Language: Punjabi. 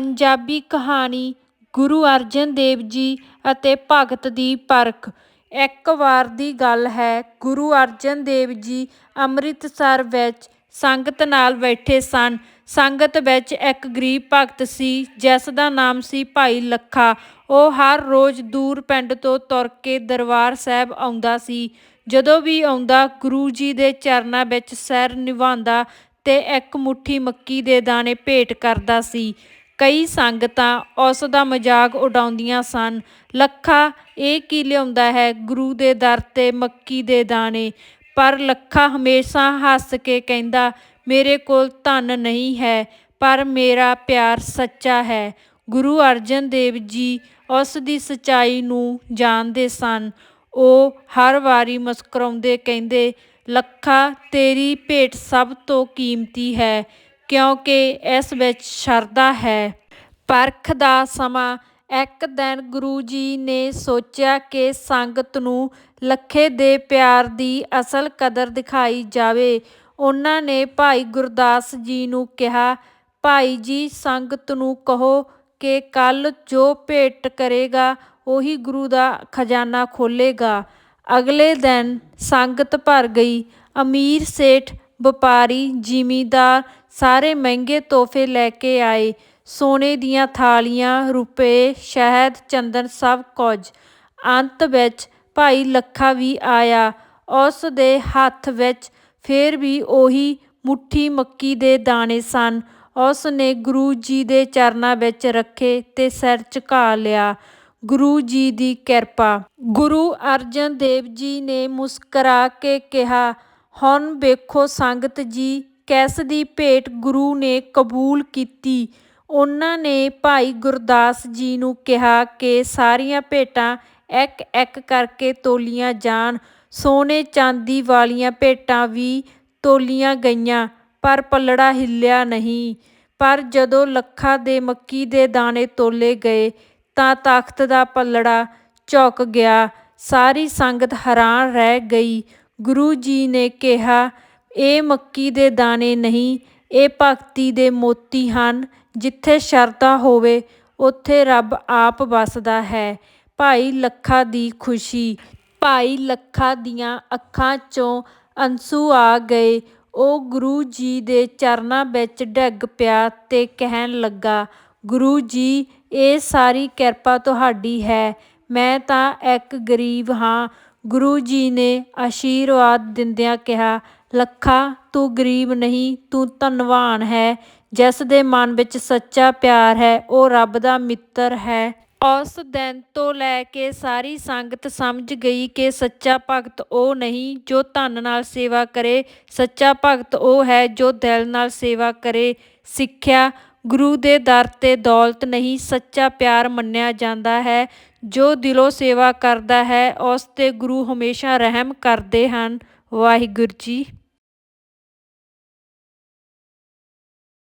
ਪੰਜਾਬੀ ਕਹਾਣੀ ਗੁਰੂ ਅਰਜਨ ਦੇਵ ਜੀ ਅਤੇ ਭਗਤ ਦੀ ਪਰਖ। ਇੱਕ ਵਾਰ ਦੀ ਗੱਲ ਹੈ, ਗੁਰੂ ਅਰਜਨ ਦੇਵ ਜੀ ਅੰਮ੍ਰਿਤਸਰ ਵਿੱਚ ਸੰਗਤ ਨਾਲ ਬੈਠੇ ਸਨ। ਸੰਗਤ ਵਿੱਚ ਇੱਕ ਗਰੀਬ ਭਗਤ ਸੀ, ਜਿਸ ਦਾ ਨਾਮ ਸੀ ਭਾਈ ਲੱਖਾ। ਉਹ ਹਰ ਰੋਜ਼ ਦੂਰ ਪਿੰਡ ਤੋਂ ਤੁਰ ਕੇ ਦਰਬਾਰ ਸਾਹਿਬ ਆਉਂਦਾ ਸੀ। ਜਦੋਂ ਵੀ ਆਉਂਦਾ, ਗੁਰੂ ਜੀ ਦੇ ਚਰਨਾਂ ਵਿੱਚ ਸਿਰ ਨਿਵਾਉਂਦਾ ਤੇ ਇੱਕ ਮੁੱਠੀ ਮੱਕੀ ਦੇ ਦਾਣੇ ਭੇਟ ਕਰਦਾ ਸੀ। ਕਈ ਸੰਗਤਾਂ ਉਸ ਦਾ ਮਜ਼ਾਕ ਉਡਾਉਂਦੀਆਂ ਸਨ। ਲੱਖਾ ਇਹ ਕੀ ਲਿਆਉਂਦਾ ਹੈ? ਗੁਰੂ ਦੇ ਦਰ ਤੇ ਮੱਕੀ ਦੇ ਦਾਣੇ। ਪਰ ਲੱਖਾ ਹਮੇਸ਼ਾ ਹੱਸ ਕੇ ਕਹਿੰਦਾ, ਮੇਰੇ ਕੋਲ ਧਨ ਨਹੀਂ ਹੈ, ਪਰ ਮੇਰਾ ਪਿਆਰ ਸੱਚਾ ਹੈ। ਗੁਰੂ ਅਰਜਨ ਦੇਵ ਜੀ ਉਸ ਦੀ ਸਚਾਈ ਨੂੰ ਜਾਣਦੇ ਸਨ। ਉਹ ਹਰ ਵਾਰੀ ਮੁਸਕਰਾਉਂਦੇ ਕਹਿੰਦੇ, ਲੱਖਾ, ਤੇਰੀ ਭੇਟ ਸਭ ਤੋਂ ਕੀਮਤੀ ਹੈ। ਕਿਉਂਕਿ ਇਸ ਵਿੱਚ ਸ਼ਰਧਾ ਹੈ। ਪਰਖ ਦਾ ਸਮਾਂ, ਇੱਕ ਦਿਨ ਗੁਰੂ ਜੀ ਨੇ ਸੋਚਿਆ ਕਿ ਸੰਗਤ ਨੂੰ ਲੱਖੇ ਦੇ ਪਿਆਰ ਦੀ ਅਸਲ ਕਦਰ ਦਿਖਾਈ ਜਾਵੇ। ਉਹਨਾਂ ਨੇ ਭਾਈ ਗੁਰਦਾਸ ਜੀ ਨੂੰ ਕਿਹਾ, ਭਾਈ ਜੀ, ਸੰਗਤ ਨੂੰ ਕਹੋ ਕਿ ਕੱਲ ਜੋ ਭੇਟ ਕਰੇਗਾ, ਉਹੀ ਗੁਰੂ ਦਾ ਖਜ਼ਾਨਾ ਖੋਲੇਗਾ ਅਗਲੇ ਦਿਨ ਸੰਗਤ ਭਰ ਗਈ। ਅਮੀਰ ਸੇਠ, ਵਪਾਰੀ, ਜ਼ਿਮੀਂਦਾਰ ਸਾਰੇ ਮਹਿੰਗੇ ਤੋਹਫੇ ਲੈ ਕੇ ਆਏ। ਸੋਨੇ ਦੀਆਂ ਥਾਲੀਆਂ, ਰੁਪਏ, ਸ਼ਹਿਦ, ਚੰਦਨ ਸਭ ਕੁਝ। ਅੰਤ ਵਿੱਚ ਭਾਈ ਲੱਖਾ ਵੀ ਆਇਆ। ਉਸ ਦੇ ਹੱਥ ਵਿੱਚ ਫੇਰ ਵੀ ਉਹੀ ਮੁੱਠੀ ਮੱਕੀ ਦੇ ਦਾਣੇ ਸਨ। ਉਸ ਨੇ ਗੁਰੂ ਜੀ ਦੇ ਚਰਨਾਂ ਵਿੱਚ ਰੱਖੇ ਤੇ ਸਿਰ ਝੁਕਾ ਲਿਆ। ਗੁਰੂ ਜੀ ਦੀ ਕਿਰਪਾ। ਗੁਰੂ ਅਰਜਨ ਦੇਵ ਜੀ ਨੇ ਮੁਸਕਰਾ ਕੇ ਕਿਹਾ, ਹੁਣ ਵੇਖੋ ਸੰਗਤ ਜੀ ਕੈਸ ਦੀ ਭੇਟ ਗੁਰੂ ਨੇ ਕਬੂਲ ਕੀਤੀ। ਉਹਨਾਂ ਨੇ ਭਾਈ ਗੁਰਦਾਸ ਜੀ ਨੂੰ ਕਿਹਾ ਕਿ ਸਾਰੀਆਂ ਭੇਟਾਂ ਇੱਕ ਇੱਕ ਕਰਕੇ ਤੋਲੀਆਂ ਜਾਣ। ਸੋਨੇ ਚਾਂਦੀ ਵਾਲੀਆਂ ਭੇਟਾਂ ਵੀ ਤੋਲੀਆਂ ਗਈਆਂ, ਪਰ ਪੱਲੜਾ ਹਿੱਲਿਆ ਨਹੀਂ। ਪਰ ਜਦੋਂ ਲੱਖਾਂ ਦੇ ਮੱਕੀ ਦੇ ਦਾਣੇ ਤੋਲੇ ਗਏ, ਤਾਂ ਤਖਤ ਦਾ ਪੱਲੜਾ ਝੁਕ ਗਿਆ। ਸਾਰੀ ਸੰਗਤ ਹੈਰਾਨ ਰਹਿ ਗਈ। ਗੁਰੂ ਜੀ ਨੇ ਕਿਹਾ ਇਹ ਮੱਕੀ ਦੇ ਦਾਣੇ ਨਹੀਂ, ਇਹ ਭਗਤੀ ਦੇ ਮੋਤੀ ਹਨ। ਜਿੱਥੇ ਸ਼ਰਧਾ ਹੋਵੇ, ਉੱਥੇ ਰੱਬ ਆਪ ਵਸਦਾ ਹੈ। ਭਾਈ ਲੱਖਾ ਦੀ ਖੁਸ਼ੀ, ਭਾਈ ਲੱਖਾ ਦੀਆਂ ਅੱਖਾਂ 'ਚੋਂ ਅੰਸੂ ਆ ਗਏ। ਉਹ ਗੁਰੂ ਜੀ ਦੇ ਚਰਨਾਂ ਵਿੱਚ ਡਿੱਗ ਪਿਆ ਤੇ ਕਹਿਣ ਲੱਗਾ, ਗੁਰੂ ਜੀ, ਇਹ ਸਾਰੀ ਕਿਰਪਾ ਤੁਹਾਡੀ ਹੈ। ਮੈਂ ਤਾਂ ਇੱਕ ਗਰੀਬ ਹਾਂ। ਗੁਰੂ ਜੀ ਨੇ ਆਸ਼ੀਰਵਾਦ ਦਿੰਦਿਆਂ ਕਿਹਾ ਲੱਖਾਂ, ਤੂੰ ਗਰੀਬ ਨਹੀਂ, ਤੂੰ ਧਨਵਾਨ ਹੈ। ਜਿਸ ਦੇ ਮਨ ਵਿੱਚ ਸੱਚਾ ਪਿਆਰ ਹੈ, ਉਹ ਰੱਬ ਦਾ ਮਿੱਤਰ ਹੈ। ਉਸ ਦਿਨ ਤੋਂ ਲੈ ਕੇ ਸਾਰੀ ਸੰਗਤ ਸਮਝ ਗਈ ਕਿ ਸੱਚਾ ਭਗਤ ਉਹ ਨਹੀਂ ਜੋ ਧਨ ਨਾਲ ਸੇਵਾ ਕਰੇ। ਸੱਚਾ ਭਗਤ ਉਹ ਹੈ ਜੋ ਦਿਲ ਨਾਲ ਸੇਵਾ ਕਰੇ। ਸਿੱਖਿਆ ਗੁਰੂ ਦੇ ਦਰ ਤੇ ਦੌਲਤ ਨਹੀਂ, ਸੱਚਾ ਪਿਆਰ ਮੰਨਿਆ ਜਾਂਦਾ ਹੈ। ਜੋ ਦਿਲੋਂ ਸੇਵਾ ਕਰਦਾ ਹੈ, ਉਸ ਤੇ ਗੁਰੂ ਹਮੇਸ਼ਾ ਰਹਿਮ ਕਰਦੇ ਹਨ। ਵਾਹਿਗੁਰੂ ਜੀ